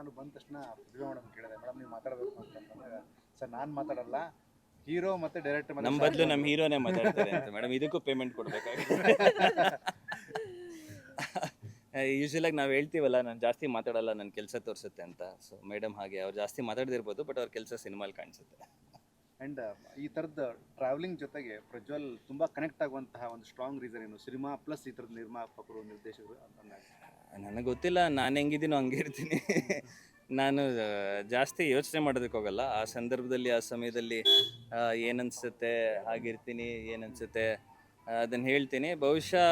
ನಾನು ಬಂದ ತಕ್ಷಣ ಪ್ರತಿಭಾ ಮೇಡಮ್ ಕೇಳಿದೆ ಮೇಡಮ್ ನೀವು ಮಾತಾಡಬೇಕು ಅಂತಂದಾಗ ಸರ್ ನಾನು ಮಾತಾಡಲ್ಲ. ಹೀರೋ ಮತ್ತೆ ಡೈರೆಕ್ಟರ್ ನಮ್ಮ ಬದಲು ನಮ್ಮ ಹೀರೋನೇ ಮಾತಾಡ್ತಾರೆ ಅಂತ ಮೇಡಮ್. ಇದಕ್ಕೂ ಪೇಮೆಂಟ್ ಕೊಡ್ಬೇಕಾಗುತ್ತೆ ಯೂಶಲಾಗಿ ನಾವು ಹೇಳ್ತೀವಲ್ಲ ನಾನು ಜಾಸ್ತಿ ಮಾತಾಡಲ್ಲ ನನ್ನ ಕೆಲಸ ತೋರಿಸುತ್ತೆ ಅಂತ. ಸೊ ಮೇಡಮ್ ಹಾಗೆ ಅವ್ರು ಜಾಸ್ತಿ ಮಾತಾಡದಿರ್ಬೋದು ಬಟ್ ಅವ್ರ ಕೆಲಸ ಸಿನಿಮಾಲಿ ಕಾಣಿಸುತ್ತೆ. ಆ್ಯಂಡ್ ಈ ಥರದ ಟ್ರಾವೆಲಿಂಗ್ ಜೊತೆಗೆ ಪ್ರಜ್ವಲ್ ತುಂಬ ಕನೆಕ್ಟ್ ಆಗುವಂತಹ ಒಂದು ಸ್ಟ್ರಾಂಗ್ ರೀಸನ್ ಏನು? ಸಿನಿಮಾ ಪ್ಲಸ್ ಈ ಥರದ ನಿರ್ಮಾಪಕರು ನಿರ್ದೇಶಕರು ನನಗೆ ಗೊತ್ತಿಲ್ಲ. ನಾನು ಹೆಂಗಿದ್ದೀನೋ ಹಂಗೆ ಇರ್ತೀನಿ. ನಾನು ಜಾಸ್ತಿ ಯೋಚನೆ ಮಾಡೋದಕ್ಕೆ ಹೋಗಲ್ಲ. ಆ ಸಂದರ್ಭದಲ್ಲಿ ಆ ಸಮಯದಲ್ಲಿ ಏನನ್ಸುತ್ತೆ ಹಾಗಿರ್ತೀನಿ ಏನನ್ಸುತ್ತೆ ಅದನ್ನು ಹೇಳ್ತೀನಿ. ಬಹುಶಃ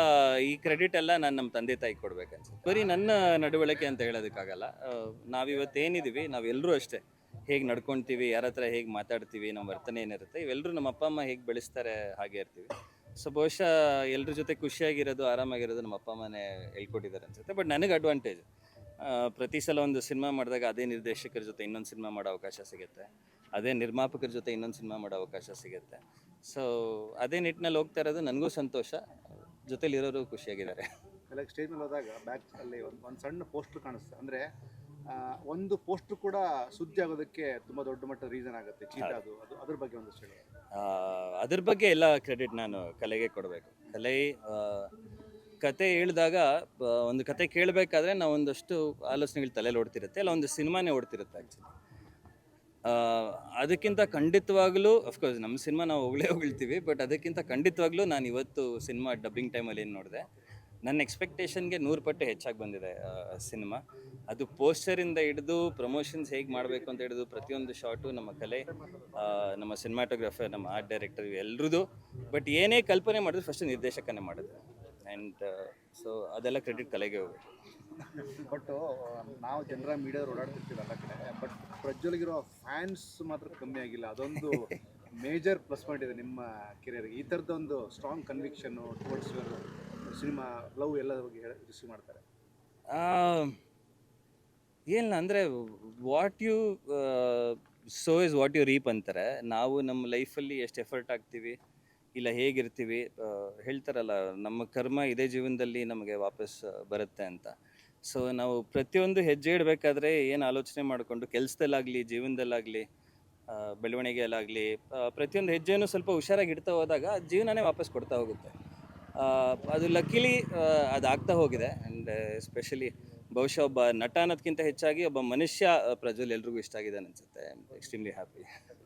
ಈ ಕ್ರೆಡಿಟ್ ಎಲ್ಲ ನಾನು ನಮ್ಮ ತಂದೆ ತಾಯಿ ಕೊಡ್ಬೇಕನ್ಸುತ್ತೆ. ಬರೀ ನನ್ನ ನಡವಳಿಕೆ ಅಂತ ಹೇಳೋದಕ್ಕಾಗಲ್ಲ. ನಾವಿವತ್ತು ನಾವಿವತ್ತೇನಿದ್ದೀವಿ ನಾವೆಲ್ಲರೂ ಅಷ್ಟೇ. ಹೇಗೆ ನಡ್ಕೊಳ್ತೀವಿ ಯಾರ ಹತ್ರ ಹೇಗೆ ಮಾತಾಡ್ತೀವಿ ನಮ್ಮ ವರ್ತನೆ ಏನಿರುತ್ತೆ ಇವೆಲ್ಲರೂ ನಮ್ಮ ಅಪ್ಪ, ಅಮ್ಮ ಹೇಗೆ ಬೆಳೆಸ್ತಾರೆ ಹಾಗೆ ಇರ್ತೀವಿ. ಸೊ ಬಹುಶಃ ಎಲ್ಲರ ಜೊತೆ ಖುಷಿಯಾಗಿರೋದು, ಆರಾಮಾಗಿರೋದು ನಮ್ಮ ಅಪ್ಪ, ಅಮ್ಮನೇ ಹೇಳ್ಕೊಟ್ಟಿದ್ದಾರೆ ಅನ್ಸುತ್ತೆ. ಬಟ್ ನನಗೆ ಅಡ್ವಾಂಟೇಜ್ ಪ್ರತಿ ಸಲ ಒಂದು ಸಿನಿಮಾ ಮಾಡಿದಾಗ ಅದೇ ನಿರ್ದೇಶಕರ ಜೊತೆ ಇನ್ನೊಂದು ಸಿನಿಮಾ ಮಾಡೋ ಅವಕಾಶ ಸಿಗುತ್ತೆ. ಅದೇ ನಿರ್ಮಾಪಕರ ಜೊತೆ ಇನ್ನೊಂದು ಸಿನಿಮಾ ಮಾಡೋ ಅವಕಾಶ ಸಿಗುತ್ತೆ. ಸೊ ಅದೇ ನಿಟ್ಟಿನಲ್ಲಿ ಹೋಗ್ತಾ ಇರೋದು ನನಗೂ ಸಂತೋಷ. ಜೊತೆಲಿರೋರು ಖುಷಿಯಾಗಿದ್ದಾರೆ. ಸ್ಟೇಜ್ ಮೇಲೆ ಹೋದಾಗ ಬ್ಯಾಕ್ ಅಲ್ಲಿ ಒಂದು ಒಂದು ಸಣ್ಣ ಪೋಸ್ಟರ್ ಕಾಣಿಸ್ತು. ಅಂದರೆ ಒಂದು ಪೋಸ್ಟ್ ಕೂಡ ಸುದ್ದಿ ಆಗೋದಕ್ಕೆ ತುಂಬ ದೊಡ್ಡ ಮಟ್ಟದ ರೀಸನ್ ಆಗುತ್ತೆ ಚೀಟ ಅದು ಅದು ಅದ್ರ ಬಗ್ಗೆ ಒಂದಷ್ಟು ಹೇಳಿ. ಅದ್ರ ಬಗ್ಗೆ ಎಲ್ಲ ಕ್ರೆಡಿಟ್ ನಾನು ಕಲೆಗೆ ಕೊಡಬೇಕು. ಕಲೆ ಕತೆ ಹೇಳಿದಾಗ ಒಂದು ಕತೆ ಕೇಳಬೇಕಾದ್ರೆ ನಾವು ಒಂದಷ್ಟು ಆಲೋಚನೆಗಳು ತಲೆಯಲ್ಲಿ ಓಡ್ತಿರುತ್ತೆ ಅಲ್ಲ ಒಂದು ಸಿನಿಮಾನೇ ಓಡ್ತಿರುತ್ತೆ ಆ್ಯಕ್ಚುಲಿ ಅದಕ್ಕಿಂತ ಖಂಡಿತವಾಗ್ಲೂ ಅಫ್ಕೋರ್ಸ್ ನಮ್ಮ ಸಿನಿಮಾ ನಾವು ಹೊಗಳೇ ಹೊಗಳ್ತೀವಿ ಬಟ್ ಅದಕ್ಕಿಂತ ಖಂಡಿತವಾಗ್ಲೂ ನಾನು ಇವತ್ತು ಸಿನಿಮಾ ಡಬ್ಬಿಂಗ್ ಟೈಮಲ್ಲಿ ಏನು ನೋಡಿದೆ ನನ್ನ ಎಕ್ಸ್ಪೆಕ್ಟೇಷನ್ಗೆ ನೂರು ಪಟ್ಟು ಹೆಚ್ಚಾಗಿ ಬಂದಿದೆ ಸಿನಿಮಾ ಅದು ಪೋಸ್ಟರಿಂದ ಹಿಡಿದು ಪ್ರಮೋಷನ್ಸ್ ಹೇಗೆ ಮಾಡಬೇಕು ಅಂತ ಹಿಡಿದು ಪ್ರತಿಯೊಂದು ಶಾಟು ನಮ್ಮ ಕಲೆ ನಮ್ಮ ಸಿನಿಮಾಟೋಗ್ರಫರ್ ನಮ್ಮ ಆರ್ಟ್ ಡೈರೆಕ್ಟರ್ ಎಲ್ಲರದು ಬಟ್ ಏನೇ ಕಲ್ಪನೆ ಮಾಡಿದ್ರು ಫಸ್ಟ್ ನಿರ್ದೇಶಕನೇ ಮಾಡಿದ್ರು ಆ್ಯಂಡ್ ಸೊ ಅದೆಲ್ಲ ಕ್ರೆಡಿಟ್ ಕಲೆಗೆ ಹೋಗುತ್ತೆ. ಬಟ್ ನಾವು ಜನರ ಮೀಡಿಯಾದವ್ರು ಓಡಾಡ್ತಿರ್ತೀವಿ ಎಲ್ಲ ಕಡೆ ಬಟ್ ಪ್ರಜ್ವಲ್ಗಿರೋ ಫ್ಯಾನ್ಸ್ ಮಾತ್ರ ಕಮ್ಮಿ ಆಗಿಲ್ಲ. ಅದೊಂದು ಮೇಜರ್ ಪ್ಲಸ್ ಪಾಯಿಂಟ್ ಇದೆ ನಿಮ್ಮ ಕೆರಿಯರ್ಗೆ. ಈ ಥರದ ಒಂದು strong ಕನ್ವಿಕ್ಷನ್ನು towards your cinema love ಎಲ್ಲ ಬಗ್ಗೆ ರಿಸೀವ್ ಮಾಡ್ತಾರೆ. ಏನಿಲ್ಲ, ಅಂದರೆ what you sow is what you reap ಅಂತಾರೆ. ನಾವು ನಮ್ಮ ಲೈಫಲ್ಲಿ ಎಷ್ಟು ಎಫರ್ಟ್ ಆಗ್ತೀವಿ ಇಲ್ಲ ಹೇಗಿರ್ತೀವಿ ಹೇಳ್ತಾರಲ್ಲ, ನಮ್ಮ ಕರ್ಮ ಇದೇ ಜೀವನದಲ್ಲಿ ನಮಗೆ ವಾಪಸ್ ಬರುತ್ತೆ ಅಂತ. ಸೊ ನಾವು ಪ್ರತಿಯೊಂದು ಹೆಜ್ಜೆ ಇಡಬೇಕಾದ್ರೆ ಏನು ಆಲೋಚನೆ ಮಾಡಿಕೊಂಡು ಕೆಲಸದಲ್ಲಾಗಲಿ, ಜೀವನದಲ್ಲಾಗಲಿ ಬೆಳವಣಿಗೆಯಲ್ಲಾಗಲಿ ಪ್ರತಿಯೊಂದು ಹೆಜ್ಜೆಯನ್ನು ಸ್ವಲ್ಪ ಹುಷಾರಾಗಿ ಇಡ್ತಾ ಹೋದಾಗ ಜೀವನನೇ ವಾಪಸ್ ಕೊಡ್ತಾ ಹೋಗುತ್ತೆ. ಅದು ಲಕ್ಕಿಲಿ ಅದಾಗ್ತಾ ಹೋಗಿದೆ. ಆ್ಯಂಡ್ ಎಸ್ಪೆಷಲಿ ಬಹುಶಃ ಒಬ್ಬ ನಟ ಅನ್ನೋದಕ್ಕಿಂತ ಹೆಚ್ಚಾಗಿ ಒಬ್ಬ ಮನುಷ್ಯ ಪ್ರಜ್ವಲ್ ಎಲ್ರಿಗೂ ಇಷ್ಟ ಆಗಿದೆ ಅನಿಸುತ್ತೆ ಎಕ್ಸ್ಟ್ರೀಮ್ಲಿ ಹ್ಯಾಪಿ